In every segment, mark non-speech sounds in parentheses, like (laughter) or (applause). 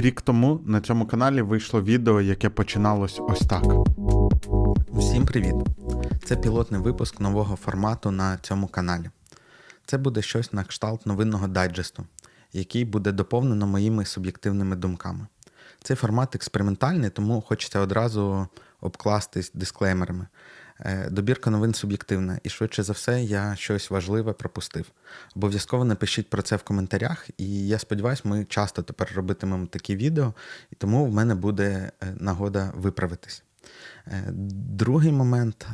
Рік тому на цьому каналі вийшло відео, яке починалось ось так. Усім привіт! Це пілотний випуск нового формату на цьому каналі. Це буде щось на кшталт новинного дайджесту, який буде доповнено моїми суб'єктивними думками. Цей формат експериментальний, тому хочеться одразу обкластись дисклеймерами. Е, Добірка новин суб'єктивна, і швидше за все я щось важливе пропустив. Обов'язково напишіть про це в коментарях, і я сподіваюся, ми часто тепер робитимемо такі відео, і тому в мене буде е, нагода виправитись. Е, Другий момент,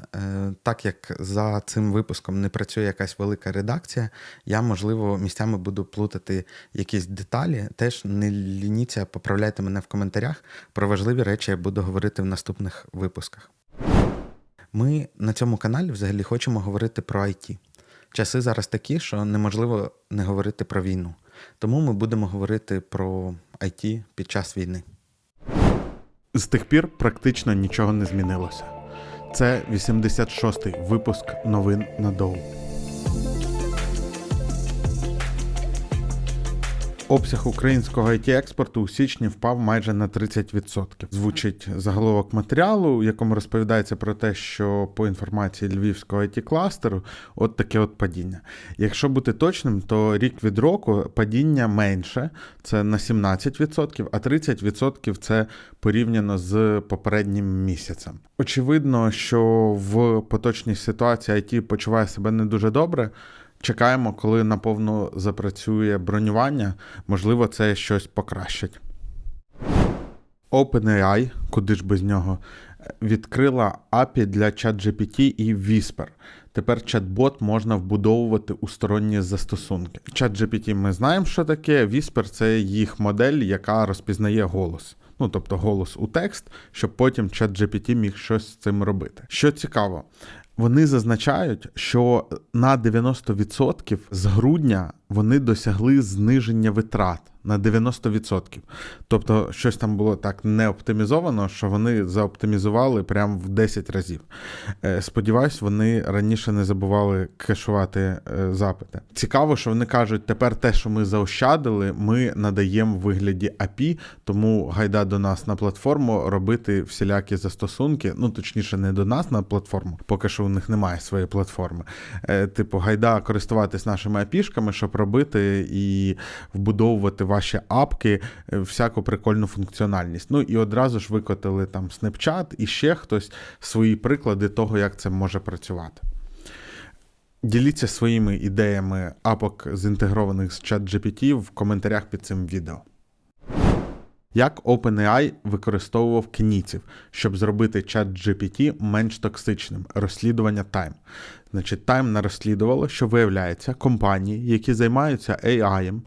так як за цим випуском не працює якась велика редакція, я, можливо, місцями буду плутати якісь деталі. Теж не лініться, поправляйте мене в коментарях. Про важливі речі я буду говорити в наступних випусках. Ми на цьому каналі взагалі хочемо говорити про IT. Часи зараз такі, що неможливо не говорити про війну. Тому ми будемо говорити про IT під час війни. З тих пір практично нічого не змінилося. Це 86-й випуск новин на Доу. Обсяг українського it експорту у січні впав майже на 30%. Звучить заголовок матеріалу, у якому розповідається про те, що по інформації львівського it кластеру от таке от падіння. Якщо бути точним, то рік від року падіння менше, це на 17%, а 30% це порівняно з попереднім місяцем. Очевидно, що в поточній ситуації IT почуває себе не дуже добре. Чекаємо, коли наповну запрацює бронювання, можливо, це щось покращить. OpenAI, куди ж без нього, відкрила API для ChatGPT і Whisper. Тепер чат-бот можна вбудовувати у сторонні застосунки. ChatGPT ми знаємо, що таке. Whisper – це їх модель, яка розпізнає голос. Ну, тобто голос у текст, щоб потім ChatGPT міг щось з цим робити. Що цікаво, вони зазначають, що на 90% з грудня вони досягли зниження витрат на 90%. Тобто, щось там було так не оптимізовано, що вони заоптимізували прямо в 10 разів. Е, Сподіваюсь, вони раніше не забували кешувати е, запити. Цікаво, що вони кажуть, тепер те, що ми заощадили, ми надаємо в вигляді API, тому гайда до нас на платформу робити всілякі застосунки. Ну, точніше, не до нас на платформу, поки що у них немає своєї платформи. Е, Типу, гайда користуватись нашими API-шками, щоб робити і вбудовувати ваші апки, е, всяку прикольну функціональність. Ну і одразу ж викотили там Snapchat і ще хтось свої приклади того, як це може працювати. Діліться своїми ідеями апок зінтегрованих з ChatGPT в коментарях під цим відео. Як OpenAI використовував кніців, щоб зробити чат GPT менш токсичним розслідування Time. Значить, Time нарозслідувало, що виявляється, компанії, які займаються AI,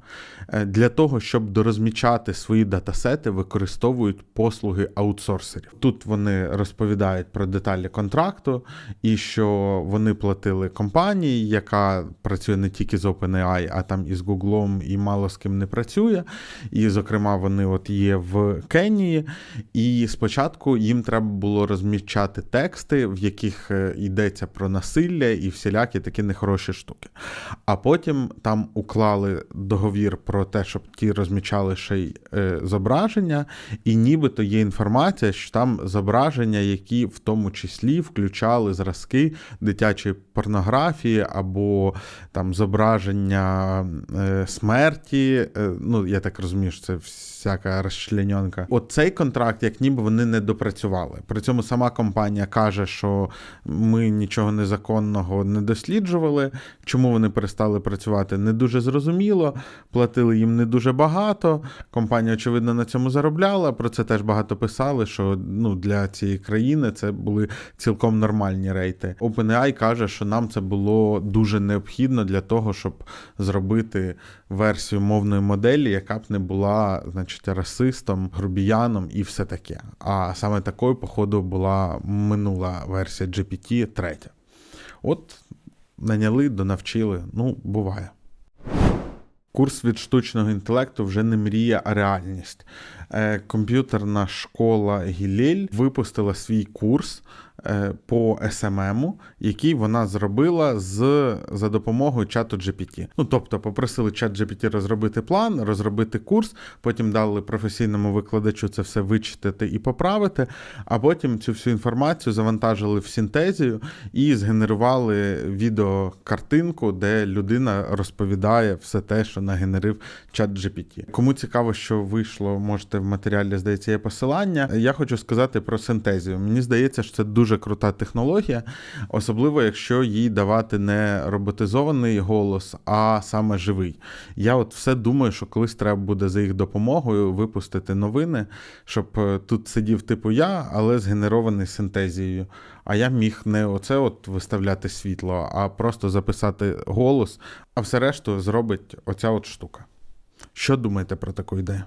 е, для того, щоб дорозмічати свої датасети, використовують послуги аутсорсерів. Тут вони розповідають про деталі контракту і що вони платили компанії, яка працює не тільки з OpenAI, а там і з Google, і мало з ким не працює. І, зокрема, вони от є в Кенії. І спочатку їм треба було розмічати тексти, в яких е, йдеться про насилля і всілякі такі нехороші штуки. А потім там уклали договір про те, щоб ті розмічали ще й е, зображення, і нібито є інформація, що там зображення, які в тому числі включали зразки дитячої порнографії або там зображення е, смерті. Е, ну, я так розумію, що це всяка розчленьонка. От цей контракт, як ніби вони не допрацювали. При цьому сама компанія каже, що ми нічого незаконного не досліджували. Чому вони перестали працювати, не дуже зрозуміло. Платили їм не дуже багато. Компанія, очевидно, на цьому заробляла. Про це теж багато писали, що ну, для цієї країни це були цілком нормальні рейти. OpenAI каже, що нам це було дуже необхідно для того, щоб зробити версію мовної моделі, яка б не була, значить, расистом, грубіяном і все таке. А саме такою, походу, була минула версія GPT 3. От наняли, донавчили. Ну, буває. Курс від штучного інтелекту вже не мрія, а реальність. Е, Комп'ютерна школа Гілель випустила свій курс по SMM, який вона зробила з, за допомогою чату GPT. Ну, тобто, попросили чат GPT розробити план, розробити курс, потім дали професійному викладачу це все вичитати і поправити, а потім цю всю інформацію завантажили в синтезію і згенерували відеокартинку, де людина розповідає все те, що нагенерив чат GPT. Кому цікаво, що вийшло, можете в матеріалі, здається, є посилання. Я хочу сказати про синтезію. Мені здається, що це дуже крута технологія, особливо якщо їй давати не роботизований голос, а саме живий. Я от все думаю, що колись треба буде за їх допомогою випустити новини, щоб е, тут сидів типу я, але згенерований синтезією. А я міг не оце от виставляти світло, а просто записати голос, а все решту зробить оця от штука. Що думаєте про таку ідею?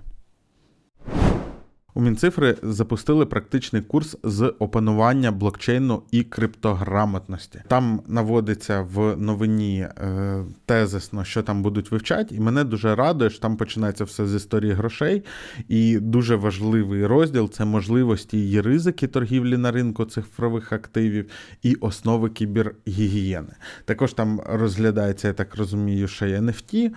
У Мінцифри запустили практичний курс з опанування блокчейну і криптограмотності. Там наводиться в новині е, тезисно, що там будуть вивчати, і мене дуже радує, що там починається все з історії грошей. І дуже важливий розділ це можливості і ризики торгівлі на ринку цифрових активів і основи кібергігієни. Також там розглядається, я так розумію, ще й NFT.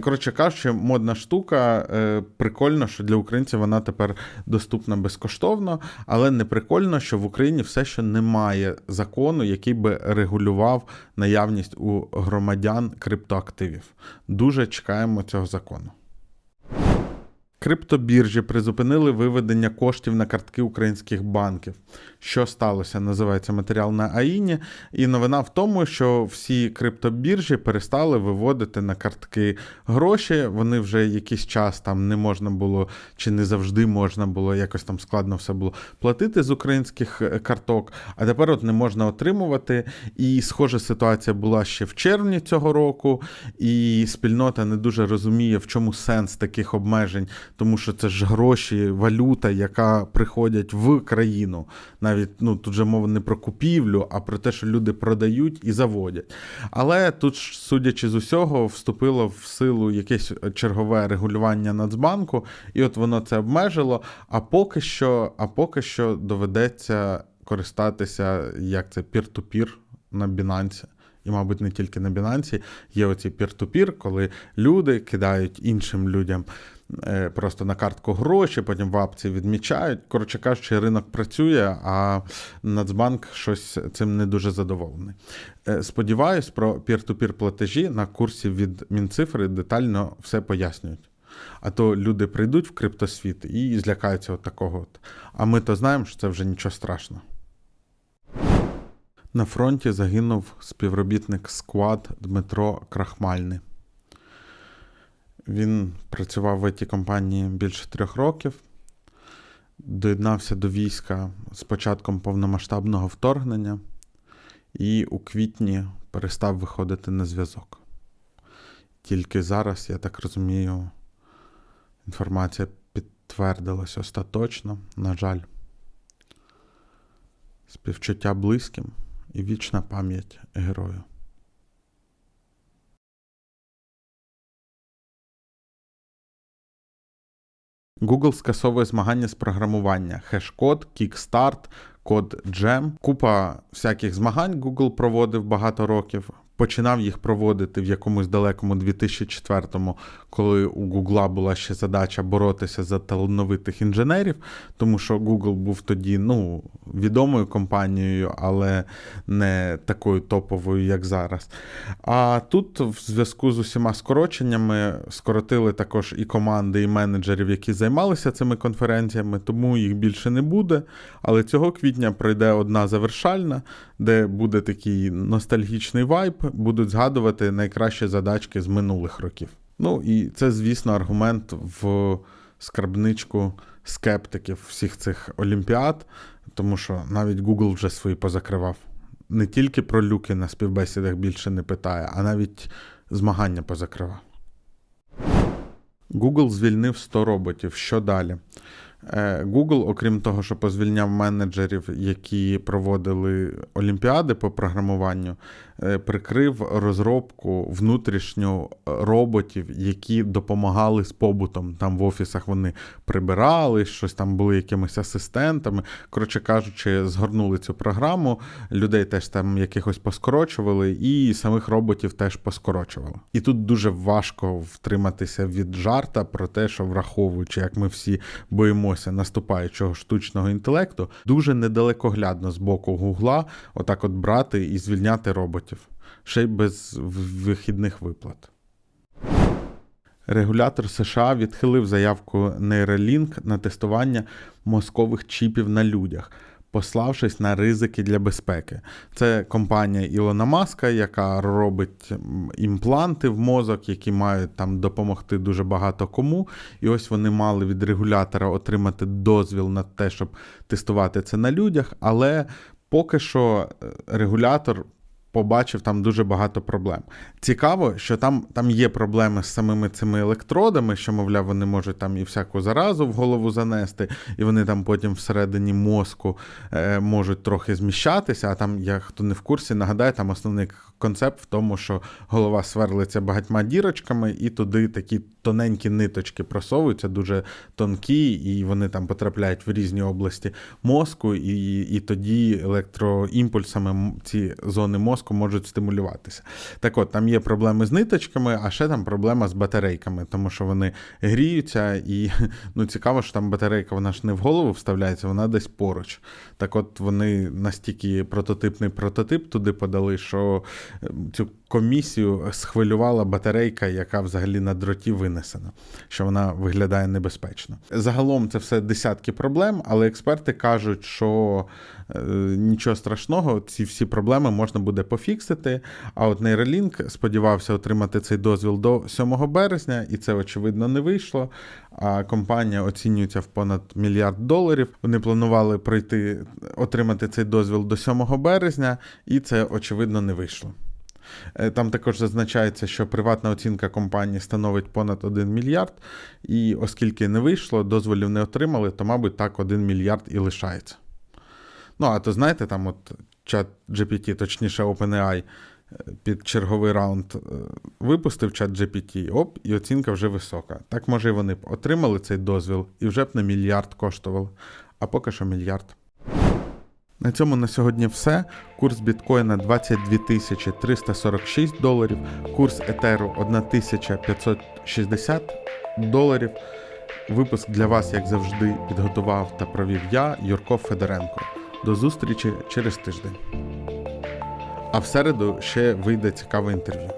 Коротше кажучи, модна штука. Е, Прикольно, що для українців вона тепер доступна безкоштовно, але не прикольно, що в Україні все ще немає закону, який би регулював наявність у громадян криптоактивів. Дуже чекаємо цього закону. Криптобіржі призупинили виведення коштів на картки українських банків. Що сталося? Називається матеріал на АІНі. І новина в тому, що всі криптобіржі перестали виводити на картки гроші. Вони вже якийсь час там не можна було чи не завжди можна було, якось там складно все було платити з українських е, карток, а тепер от не можна отримувати. І схожа ситуація була ще в червні цього року, і спільнота не дуже розуміє, в чому сенс таких обмежень, тому що це ж гроші, валюта, яка приходять в країну. Навіть ну тут же мова не про купівлю, а про те, що люди продають і заводять. Але тут, судячи з усього, вступило в силу якесь чергове регулювання Нацбанку, і от воно це обмежило. А поки що, а поки що доведеться користатися, як це пір-ту-пір на Binance. І, мабуть, не тільки на Binance, є оці пір-ту-пір, коли люди кидають іншим людям просто на картку гроші, потім в апці відмічають. Коротше кажучи, ринок працює, а Нацбанк щось цим не дуже задоволений. Е, Сподіваюсь, про пір-ту-пір платежі на курсі від Мінцифри детально все пояснюють. А то люди прийдуть в криптосвіт і злякаються от такого. От. А ми то знаємо, що це вже нічого страшного. На фронті загинув співробітник сквад Дмитро Крахмальний. Він працював в it компанії більше трьох років, доєднався до війська з початком повномасштабного вторгнення і у квітні перестав виходити на зв'язок. Тільки зараз, я так розумію, інформація підтвердилась остаточно, на жаль. Співчуття близьким і вічна пам'ять герою. Google скасовує змагання з програмування, хеш-код, кікстарт, код Джем. Купа всяких змагань Google проводив багато років. Починав їх проводити в якомусь далекому 2004-му, коли у Гугла була ще задача боротися за талановитих інженерів, тому що Google був тоді ну, відомою компанією, але не такою топовою, як зараз. А тут, в зв'язку з усіма скороченнями, скоротили також і команди, і менеджерів, які займалися цими конференціями, тому їх більше не буде. Але цього квітня пройде одна завершальна, де буде такий ностальгічний вайб, будуть згадувати найкращі задачки з минулих років. Ну і це, звісно, аргумент в скарбничку скептиків всіх цих олімпіад, тому що навіть Google вже свої позакривав. Не тільки про люки на співбесідах більше не питає, а навіть змагання позакривав. Google звільнив 100 роботів. Що далі? Е, Google, окрім того, що позвільняв менеджерів, які проводили олімпіади по програмуванню, прикрив розробку внутрішню е, роботів, які допомагали з побутом. Там в офісах вони прибирали, щось там були якимись асистентами. Коротше кажучи, згорнули цю програму, людей теж там якихось поскорочували, і самих роботів теж поскорочували. І тут дуже важко втриматися від жарта про те, що враховуючи, як ми всі боїмося наступаючого штучного інтелекту, дуже недалекоглядно з боку Гугла отак от брати і звільняти роботів, ще й без вихідних виплат. Регулятор США відхилив заявку Neuralink на тестування мозкових чіпів на людях, пославшись на ризики для безпеки. Це компанія Ілона Маска, яка робить імпланти в мозок, які мають там допомогти дуже багато кому. І ось вони мали від регулятора отримати дозвіл на те, щоб тестувати це на людях, але поки що е, регулятор побачив там дуже багато проблем. Цікаво, що там, там є проблеми з самими цими електродами, що, мовляв, вони можуть там і всяку заразу в голову занести, і вони там потім всередині мозку е, можуть трохи зміщатися. А там, я хто не в курсі, нагадаю, там основний концепт в тому, що голова сверлиться багатьма дірочками, і туди такі тоненькі ниточки просовуються, дуже тонкі, і вони там потрапляють в різні області мозку, і, і тоді електроімпульсами ці зони мозку можуть стимулюватися. Так от, там є проблеми з ниточками, а ще там проблема з батарейками, тому що вони гріються, і (laughs) ну, цікаво, що там батарейка вона ж не в голову вставляється, вона десь поруч. Так от вони настільки прототипний прототип туди подали, що е, цю комісію схвилювала батарейка, яка взагалі на дроті винесена, що вона виглядає небезпечно. Загалом це все десятки проблем, але експерти кажуть, що е, нічого страшного, ці всі проблеми можна буде пофіксити. А от Neuralink сподівався отримати цей дозвіл до 7 березня, і це очевидно не вийшло. А компанія оцінюється в понад мільярд доларів. Вони планували пройти отримати цей дозвіл до 7 березня, і це очевидно не вийшло. Е, Там також зазначається, що приватна оцінка компанії становить понад 1 мільярд, і оскільки не вийшло, дозволів не отримали, то, мабуть, так 1 мільярд і лишається. Ну, а то знаєте, там от чат GPT, точніше OpenAI, е, під черговий раунд е, випустив чат GPT, оп, і оцінка вже висока. Так, може, і вони б отримали цей дозвіл і вже б на мільярд коштувало, а поки що мільярд. На цьому на сьогодні все. Курс біткоїна 22 тисячі 346 доларів, курс етеру 1560 доларів. Випуск для вас, як завжди, підготував та провів я, Юрко Федоренко. До зустрічі через тиждень. А в середу ще вийде цікаве інтерв'ю.